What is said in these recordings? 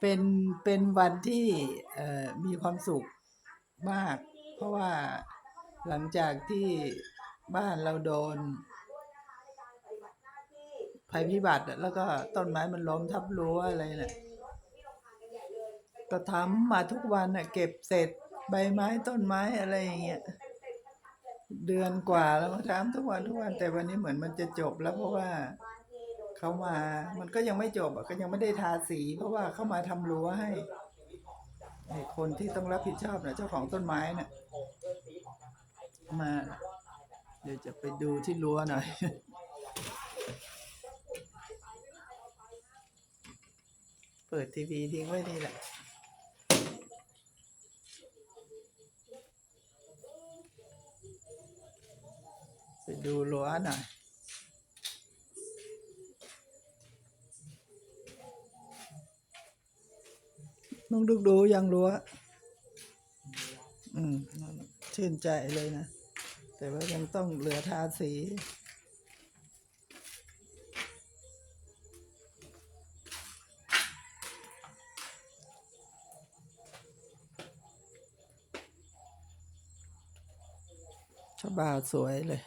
เป็นเป็นวันที่มีความสุขมาก เพราะว่าหลังจากที่บ้านเราโดน ภัยพิบัติแล้วก็ต้นไม้มันล้มทับรั้วอะไรน่ะก็ทำมาทุกวันน่ะ เก็บเสร็จใบไม้ต้นไม้อะไรอย่างเงี้ยเดือนกว่าแล้วมาทำทุกวันทุกวันแต่วันนี้เหมือนมันจะจบแล้วเพราะว่า เขามา มันก็ยังไม่จบอะก็ยังไม่ได้ทาสี เพราะว่าเขามาทำรั้วให้ไอ้คนที่ต้องรับผิดชอบนะเจ้าของต้นไม้น่ะมา เดี๋ยวจะไปดูที่รั้วหน่อยเปิดทีวีทิ้งไว้นี่แหละไปดูรั้วหน่อย น้องดูดูยังรั้วอืมชื่นใจเลยนะ แต่ว่ายังต้องเหลือทาสี ชบาสวยเลย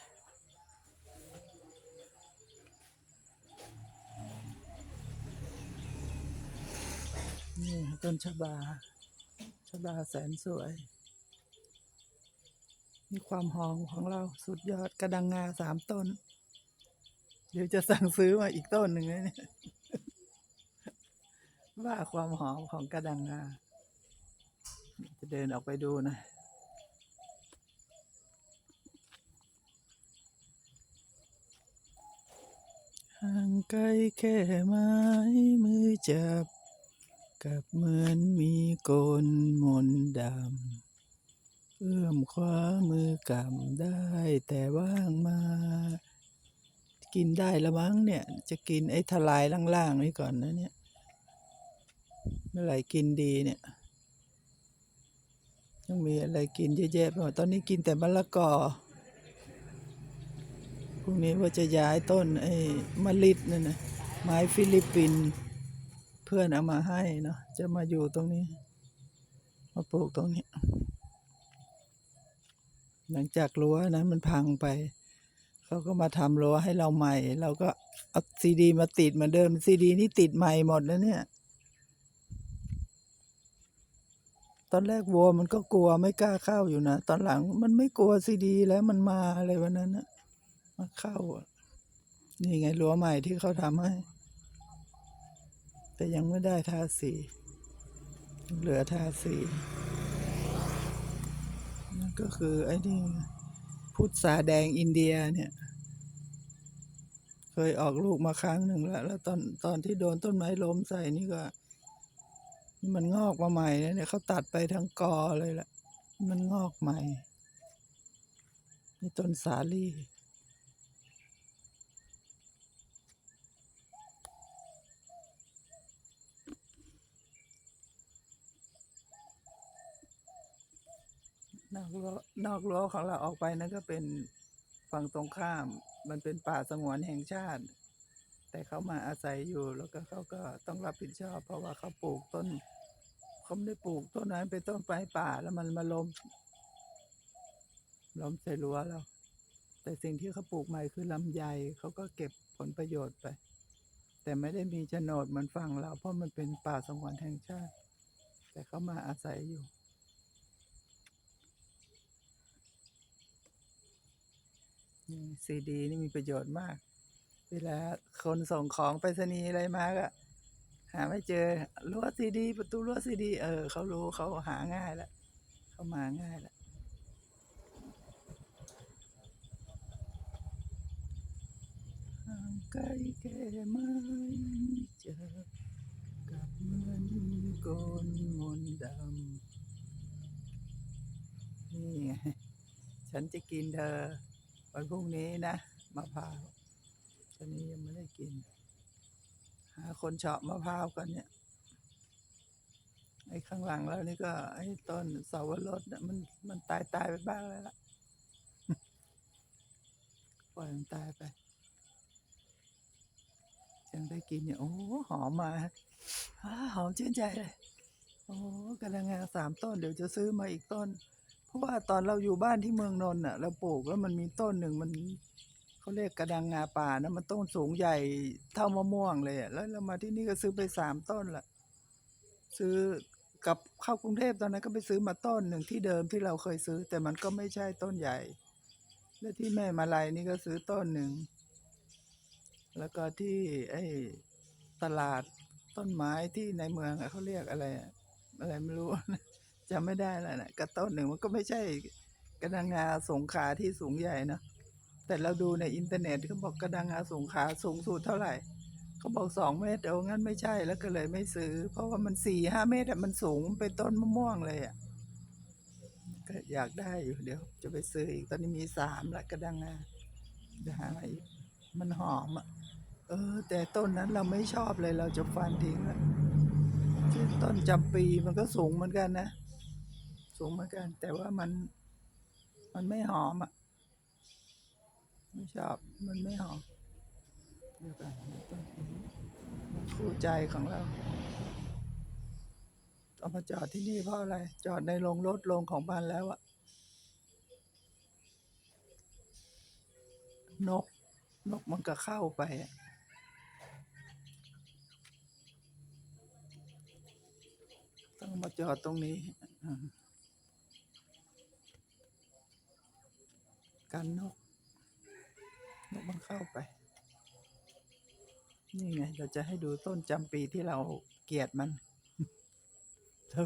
นี่ต้นชบา ชบาแสนสวย มีความหอมของเราสุดยอดกระดังงาสามต้น เดี๋ยวจะสั่งซื้อมาอีกต้นหนึ่งเลยเนี่ยว่าความหอมของกระดังงา จะเดินออกไปดูนะห่างไกลแค่ไม้มือจับ กับเหมือนมีกลมนดำเอื้อมคว้ามือกำได้แต่ว่างมา กินได้ละมั้งเนี่ย จะกินไอ้ทลายล่างๆนี่ก่อนนะเนี่ย เมื่อไหร่กินดีเนี่ยต้องมีอะไรกินเยอะแยะไปหมดตอนนี้กินแต่มะละกอพรุ่งนี้ว่าจะย้ายต้นไอ้มะลิดนั่นนะไม้ฟิลิปปินส์ เพื่อนเอามาให้เนาะจะมาอยู่ตรงนี้ มาปลูกตรงนี้ หลังจากรั้วนั้นมันพังไป เขาก็มาทำรั้วให้เราใหม่ เราก็เอาซีดี มาติดเหมือนเดิมซีดีนี่ติดใหม่หมดแล้วเนี่ย ตอนแรกวัวมันก็กลัวไม่กล้าเข้าอยู่นะ ตอนหลังมันไม่กลัวซีดีแล้วมันมาอะไรวันนั้นนะมาเข้านี่ไงรั้วใหม่ที่เขาทำให้ แต่ยังไม่ได้ทาสี เหลือทาสีนั่นก็คือไอ้นี่พุทราแดงอินเดียเนี่ย เคยออกลูกมาครั้งหนึ่งแล้ว แล้วตอนตอนที่โดนต้นไม้ล้มใส่นี่ก็ มันงอกมาใหม่เนี่ยเขาตัดไปทั้งกอเลยละมันงอกใหม่นี่ต้นสาลี่ นอกรั้วนอกรั้วของเราออกไปนั่นก็เป็นฝั่งตรงข้าม มันเป็นป่าสงวนแห่งชาติ แต่เขามาอาศัยอยู่แล้วก็เขาก็ต้องรับผิดชอบ เพราะว่าเขาปลูกต้นเขาไม่ได้ปลูกต้นนั้นเป็นต้นไม้ป่าแล้วมันมาล้มล้มใส่รั้วเราแต่สิ่งที่เขาปลูกใหม่คือลำไยเขาก็เก็บผลประโยชน์ไป แต่ไม่ได้มีโฉนดเหมือนฝั่งเราเพราะมันเป็นป่าสงวนแห่งชาติ แต่เขามาอาศัยอยู่ ซีดีนี่มีประโยชน์มาก เวลาคนส่งของไปรษณีย์อะไรมาก็หาไม่เจอรั้วซีดี ประตูรั้วซีดี เออเขารู้เขาหาง่ายแล้วเขามาง่ายล้วห่างไกลแค่ไม้เจอกับเหมือนกลมนต์ดำนี่ไงฉันจะกินเธอ วันพรุ่งนี้นะมะพร้าวตอนนี้ยังไม่ได้กิน หาคนเฉาะมะพร้าวกันเนี่ยไอ้ข้างหลังแล้วนี่ก็ไอ้ต้นเสาวรสน่ะมันมันตายตายไปบ้างแล้วล่ะปล่อยมันตายไปยังได้กินเนี่ยโอ้หอมมาหอมชื่นใจเลยโอ้กระดังงาสามต้นเดี๋ยวจะซื้อมาอีกต้น ราะว่าตอนเราอยู่บ้านที่เมืองนนท์อะ เราปลูกแล้วมันมีต้นหนึ่งมันเขาเรียกกระดังงาป่านะมันต้นสูงใหญ่เท่ามะม่วงเลยอะแล้วเรามาที่นี่ก็ซื้อไปสามต้นละซื้อกับเข้ากรุงเทพตอนนั้นก็ไปซื้อมาต้นหนึ่งที่เดิมที่เราเคยซื้อ แต่มันก็ไม่ใช่ต้นใหญ่ แล้วที่แม่มาลัยนี่ก็ซื้อต้นหนึ่งแล้วก็ที่ไอ้ตลาดต้นไม้ที่ในเมืองเขาเรียกอะไร อะไรไม่รู้ จำไม่ได้แล้วนะก็ต้นหนึ่งมันก็ไม่ใช่กระดังงาสงขาที่สูงใหญ่นะแต่เราดูในอินเทอร์เน็ตเขาบอกกระดังงาสงขาสูงสุดเท่าไหร่เขาบอกสองเมตรเอางั้นไม่ใช่แล้วก็เลยไม่ซื้อ เพราะว่ามันสี่ห้าเมตรมันสูงเป็นต้นมะม่วงเลยอะก็อยากได้อยู่เดี๋ยว จะไปซื้ออีกตอนนี้มีสามละกระดังงาจะหามาอีกมันหอมอะเออ แต่ต้นนั้นเราไม่ชอบเลยเราจะฟันทิ้งละต้นจำปีมันก็สูงเหมือนกันนะ สูงเหมือนกัน แต่ว่ามัน มันไม่หอมอะ ไม่ชอบ มันไม่หอมเดี๋ยวก่อนต้นคู่ใจของเราเอามาจอดที่นี่เพราะอะไร จอดในโรงรถโรงของบ้านแล้วอะนก นกมันก็เข้าไปอะต้องมาจอดตรงนี้อ่า กันนก นกมันเข้าไป นี่ไง เราจะให้ดูต้นจำปีที่เราเกลียดมัน เรา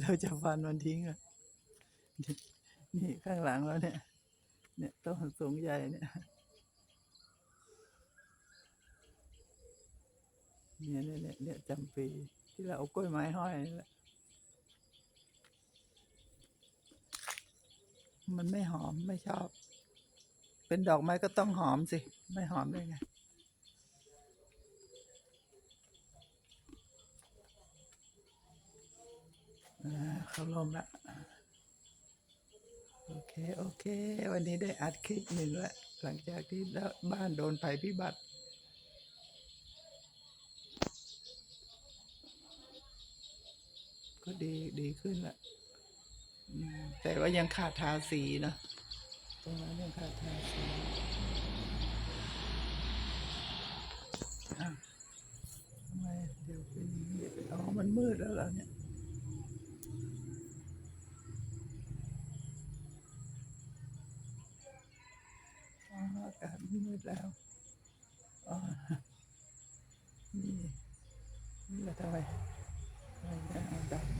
เราจะฟันมันทิ้งอะนี่นี่ข้างหลังแล้วเนี่ย เนี่ยต้นสูงใหญ่เนี่ยเนี่ยเนี่ยเนี่ยเนี่ยจำปีที่เราเอากล้วยไม้ห้อยนี่แหละมันไม่หอมไม่ชอบ เป็นดอกไม้ก็ต้องหอมสิ ไม่หอมได้ไงอ่าเขาลมละโอเค โอเค วันนี้ได้อัดคลิปหนึ่งแล้วหลังจากที่บ้านโดนภัยพิบัติก็ดีดีขึ้นละแต่ว่ายังขาดทาสีเนอะากาศมืดแล้วนี่นี่เราทำไมทำไมได้เอาดำ